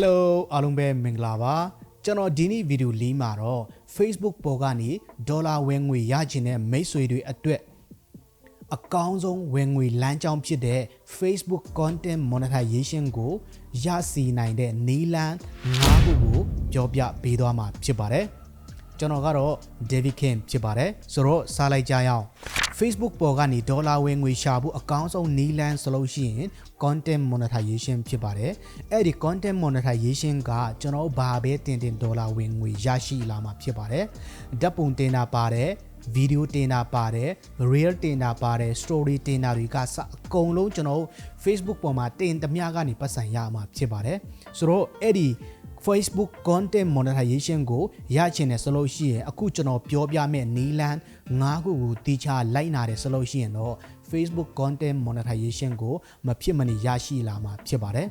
Hello အားလုံးပဲမင်္ဂလာပါကျွန်တော်ဒီနေ့ဗီဒီယိုလေးမှာတော့ Facebook ပေါ်ကနေဒေါ်လာဝင်ငွေရချင်တဲ့မိတ်ဆွေတွေအတွက်အကောင်းဆုံးဝင်ငွေလမ်းကြောင်းဖြစ်တဲ့ Facebook Content Monetization ကိုရစီနိုင်တဲ့နည်းလမ်း၅ခုကိုပြောပြပေးသွားမှာဖြစ်ပါတယ်ကျွန်တော်ကတော့ David Kim ဖြစ်ပါတယ်ဆိုတော့စားလိုက်ကြရအောင် Facebook ပေါ်ကနေဒေါ်လာဝင်ငွေရှာဖို့အကောင်းဆုံးနည်းလမ်းဆိုလို့ရှိရင် content monetization ဖြစ်ပါတယ်အဲ့ဒီ content monetization ကကျွန်တော်ဘာပဲတင်တင်ဒေါ်လာဝင်ငွေရရှိလာမှာဖြစ်ပါတယ်ဓာတ်ပုံတင်တာပါတယ်ဗီဒီယိုတင်တာပါတယ် reel တင်တာပါတယ် story တင်တာတွေကစအကုန်လုံးကျွန်တော် Facebook ပေါ်မှာတင်သမျှကနေပတ်စံရမှာဖြစ်ပါတယ်ဆိုတော့အဲ့ဒီ Facebook content monetization ကိုရချင်တယ်ဆိုလို့ရှိရင်အခုကျွန်တော်ပြောပြမယ့်နီလန်း၅ခုကိုတီချာလိုက်နာတယ်ဆိုလို့ရှိရင်တော့ Facebook content monetization ကိုမဖြစ်မနေရရှိလာမှာဖြစ်ပါတယ်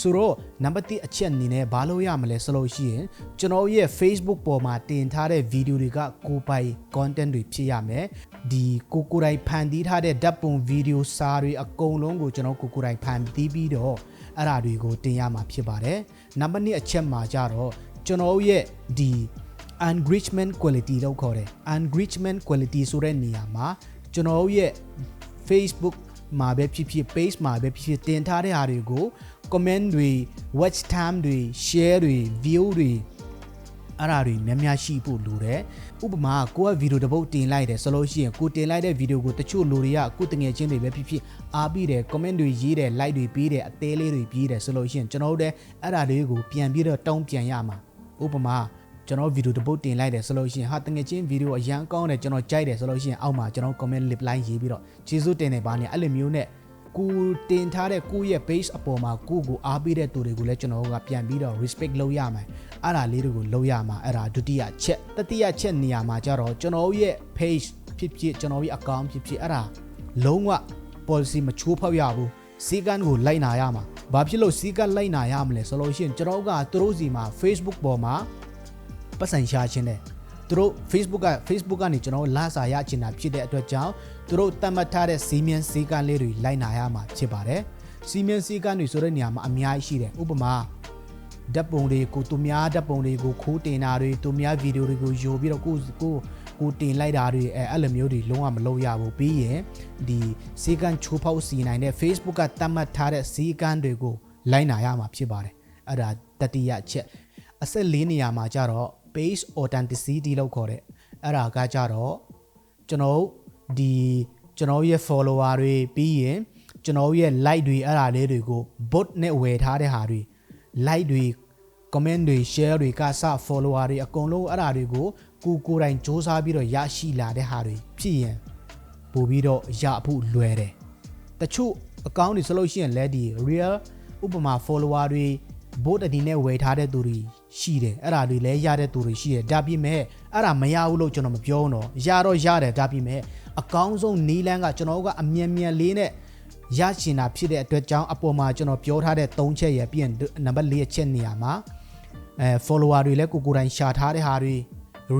ဆိုတော့နံပါတ်1အချက်အနေနဲ့ဘာလို့ရမလဲဆိုလို့ရှိရင်ကျွန်တော်ရဲ့ Facebook ပေါ်မှာတင်ထားတဲ့ဗီဒီယိုတွေကကိုပိုင် content တွေဖြစ်ရမယ်ဒီကိုကိုယ်တိုင်ဖန်တီးထားတဲ့ဓာတ်ပုံဗီဒီယိုစာတွေအကုန်လုံးကိုကျွန်တော်ကိုကိုယ်တိုင်ဖန်တီးပြီးတော့အဲ့ဒါတွေကိုတင်ရမှာဖြစ်ပါတယ်နံပါတ်2အချက်မှာကြတော့ကျွန်တော်ရဲ့ဒီ enrichment quality လို့ခေါ်တယ် enrichment quality ဆိုတဲ့နေရာမှာကျွန်တော်ရဲ့ Facebook မှာပဲဖြစ်ဖြစ် page မှာပဲဖြစ်ဖြစ်တင်ထားတဲ့ဟာတွေကို comment တွေ watch time တွေ share တွေ view တွေအဲ့ဒါတွေများများရှိဖို့လိုတယ်ဥပမာကိုကဗီဒီယိုတစ်ပုတ်တင်လိုက်တယ်ဆိုလို့ရှိရင်ကိုတင်လိုက်တဲ့ဗီဒီယိုကိုတချို့လူတွေကကိုတငယ်ချင်းတွေပဲဖြစ်ဖြစ်အားပြီးတယ် comment တွေရေးတယ် like တွေပေးတယ်အသေးလေးတွေပေးတယ်ဆိုလို့ရှိရင်ကျွန်တော်တို့လည်းအဲ့ဒါတွေကိုပြန်ပြီးတော့တောင်းပြန်ရမှာဥပမာကျွန်တော်ဗီဒီယိုတစ်ပုတ်တင်လိုက်တယ်ဆိုလို့ရှိရင်ဟာတငယ်ချင်းဗီဒီယိုအရန်ကောင်းတယ်ကျွန်တော်ကြိုက်တယ်ဆိုလို့ရှိရင်အောက်မှာကျွန်တော် comment reply ရေးပြီးတော့ကျေးဇူးတင်တယ်ပါနေအဲ့လိုမျိုးနဲ့ ကိုတင်ထားတဲ့ကိုရဲ့ base အပေါ်မှာကိုကိုအားပေးတဲ့သူတွေကိုလည်းကျွန်တော်တို့ကပြန်ပြီးတော့ respect လုပ်ရမယ်အဲ့ဒါလေးတွေကိုလုပ်ရမှာအဲ့ဒါဒုတိယချက်တတိယချက်နေရာမှာကျတော့ကျွန်တော်ရဲ့ page ဖြစ်ဖြစ်ကျွန်တော်ရဲ့ account ဖြစ်ဖြစ်အဲ့ဒါလုံးဝ policy မချိုးဖောက်ရဘူးစီကန်းကိုလိုက်နာရမှာဘာဖြစ်လို့စီကန်းလိုက်နာရမလဲဆိုလို့ရှိရင်ကျွန်တော်ကသူတို့စီမှာ Facebook ပေါ်မှာပတ်စံရှာခြင်းတယ် သူတို့ Facebook က Facebook ကနေကျွန်တော်လာစာရချင်တာဖြစ်တဲ့အတွက်ကြောင့်သူတို့တတ်မှတ်ထားတဲ့စီမင်းစည်းကမ်းလေးတွေလိုက်နာရမှာဖြစ်ပါတယ်စီမင်းစည်းကမ်းတွေဆိုတဲ့နေရာမှာအများကြီးရှိတယ်ဥပမာဓာတ်ပုံတွေကိုသူများဓာတ်ပုံတွေကိုခိုးတင်တာတွေသူများဗီဒီယိုတွေကိုယူပြီးတော့ကိုကိုကိုတင်လိုက်တာတွေအဲအဲ့လိုမျိုးတွေလုံးဝမလုပ်ရဘူးပြီးရင်ဒီစီကန်းချိုးဖောက်စီနိုင်တဲ့ Facebook ကတတ်မှတ်ထားတဲ့စီကန်းတွေကိုလိုက်နာရမှာဖြစ်ပါတယ်အဲ့ဒါတတိယချက်အဆက်လေးနေရာမှာကြတော့ page authenticity လို့ခေါ်တဲ့အဲ့ဒါကကြတော့ကျွန်တော်ဒီကျွန်တော်ရဲ့ follower တွေပြီးရင်ကျွန်တော်ရဲ့ like တွေအဲ့ဒါလေးတွေကို bot နဲ့ဝယ်ထားတဲ့ဟာတွေ like တွေ comment တွေ share တွေကစ follower တွေအကုန်လုံးအဲ့ဒါတွေကိုကိုကိုယ်တိုင်စ조사ပြီးတော့ရရှိလာတဲ့ဟာတွေဖြစ်ရင်ပို့ပြီးတော့ရဖို့လွယ်တယ်တချို့အကောင့်တွေဆိုလို့ရှိရင်လည်းဒီ real ဥပမာ follower တွေ bot အနေနဲ့ဝယ်ထားတဲ့သူတွေ ရှိတယ်အဲ့ဒါတွေလည်းရတဲ့သူတွေရှိတယ်ဒါပြင်မဲ့အဲ့ဒါမရဘူးလို့ကျွန်တော်မပြောဘူးတော့ရတော့ရတယ်ဒါပြင်မဲ့အကောင်းဆုံးနီးလန်းကကျွန်တော်ကအမြန်မြန်လေးနဲ့ရချင်တာဖြစ်တဲ့အတွက်ကြောင့်အပေါ်မှာကျွန်တော်ပြောထားတဲ့၃ချက်ရပြီးရင်နံပါတ်၄ချက်နေရာမှာအဲ follower တွေလည်းကိုကိုယ်တိုင်ရှာထားတဲ့ဟာတွေ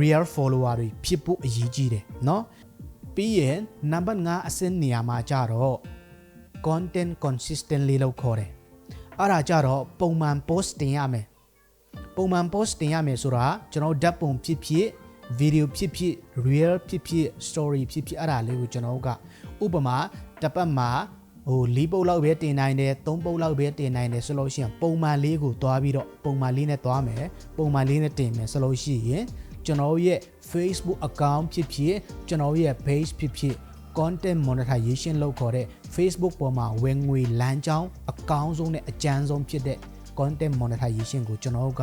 real follower တွေဖြစ်ဖို့အရေးကြီးတယ်เนาะပြီးရင်နံပါတ်5အဆင့်နေရာမှာကြတော့ content consistently လို့ခေါ်တယ်အဲ့ဒါကြတော့ပုံမှန် post တင်ရမယ် ပုံမှန် post တင်ရမယ်ဆိုတာကျွန်တော်ဓာတ်ပုံဖြစ်ဖြစ် video ဖြစ်ဖြစ် real ဖြစ်ဖြစ် story ဖြစ်ဖြစ်အဲ့ဒါလေးကိုကျွန်တော်ကဥပမာတစ်ပတ်မှာဟို၄ပုတ်လောက်ပဲတင်နိုင်တယ်၃ပုတ်လောက်ပဲတင်နိုင်တယ်ဆိုလို့ရှိရင်ပုံမှန်လေးကိုတွားပြီးတော့ပုံမှန်လေးနဲ့တွားမယ်ပုံမှန်လေးနဲ့တင်မယ်ဆိုလို့ရှိရင်ကျွန်တော်ရဲ့ Facebook account ဖြစ်ဖြစ်ကျွန်တော်ရဲ့ page ဖြစ်ဖြစ် content monetization လို့ခေါ်တဲ့ Facebook ပေါ်မှာဝင်ငွေလမ်းကြောင်းအကောင်းဆုံးနဲ့အကျန်းဆုံးဖြစ်တဲ့ content monetization ကိုကျွန်တော်က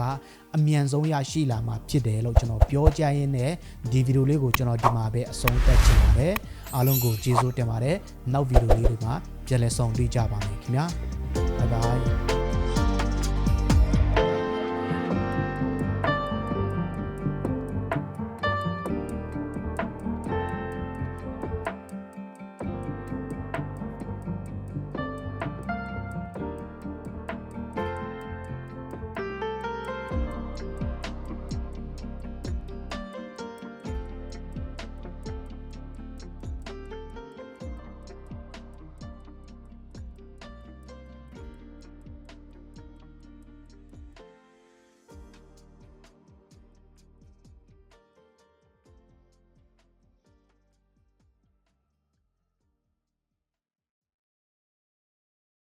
အမြန်ဆုံးရရှိလာမှာဖြစ်တယ်လို့ကျွန်တော်ပြောကြရင်းနဲ့ဒီဗီဒီယိုလေးကိုကျွန်တော်ဒီမှာပဲအဆုံးသတ်ချင်ပါတယ်အားလုံးကိုကျေးဇူးတင်ပါတယ်နောက်ဗီဒီယိုလေးတွေမှာပြန်လည်ဆုံတွေ့ကြပါမယ်ခင်ဗျာ bye bye